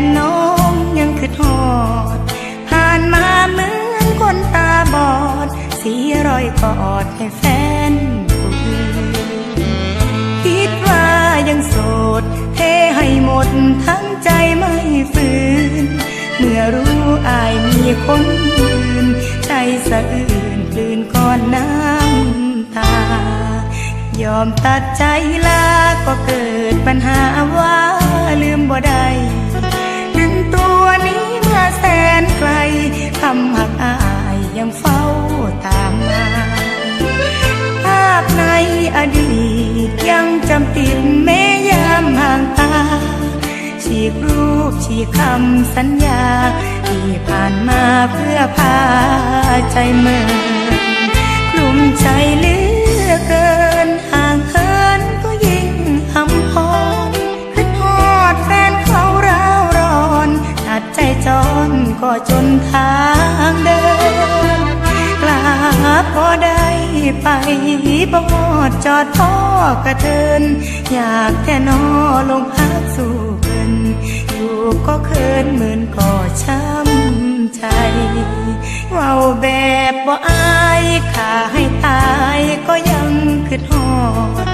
นน้องยังคือทอด ผ่านมาเหมือนคนตาบอด สีรอยกอดให้แฟนปืนคิดว่ายังโสด เทให้หมดทั้งใจไม่ฝืน เมื่อรู้อายมีคนอื่น ใจสะอื่นกลืนก่อนน้ำตา ยอมตัดใจลาก็เกิดปัญหาว่าลืมบ่ได้ กรูปฉีกคำสัญญา ที่ผ่านมาเพื่อพาใจเมื่อกลุ่มใจเลือเกินห่างเหินก็ยิ่งหำพรขึ้นฮอดแฟนเขาร้าวร้อน ตัดใจจรก็จนทางเดินกลาพอได้ไปบอดจอดพ่อกระเทิน อยากแต่นอลงพักสู่ อยู่ก็เคินเหมือนก่อช้ำใจเว้าแบบบ่อายขาให้ตายก็ยังคือทอด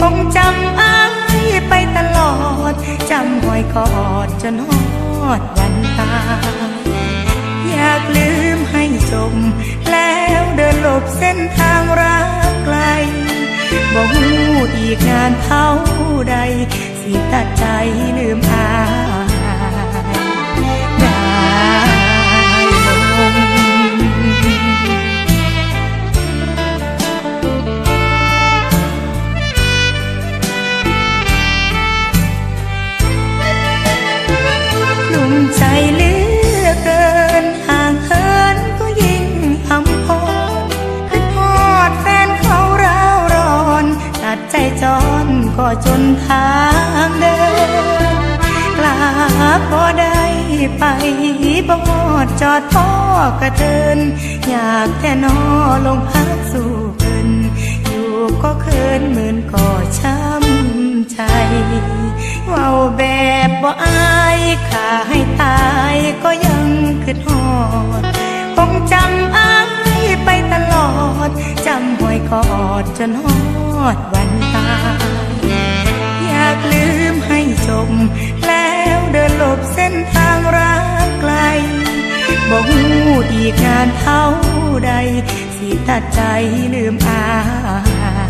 คงจำอายไปตลอด จำหอยกอดจนฮอดวันตายอยากลืมให้จม แล้วเดินหลบเส้นทางรักไกลบ่หูอีกนานเท่าใด สิตัดใจลืม ทางเดินกลาพอได้ไปบอดจอดพ่อกระเทิน อยากแต่นอลงพักสู่เพิ่นอยู่ก็เคินเหมือนก่อช้ำใจ เว้าแบบบ่อายขาให้ตายก็ยังคือทอดคงจำอายไปตลอด จำหอยกอดจนฮอดวัน แล้วเดินหลบเส้นทางรักไกลบ่หูอีกงานเท่าใด สิตัดใจลืมอาย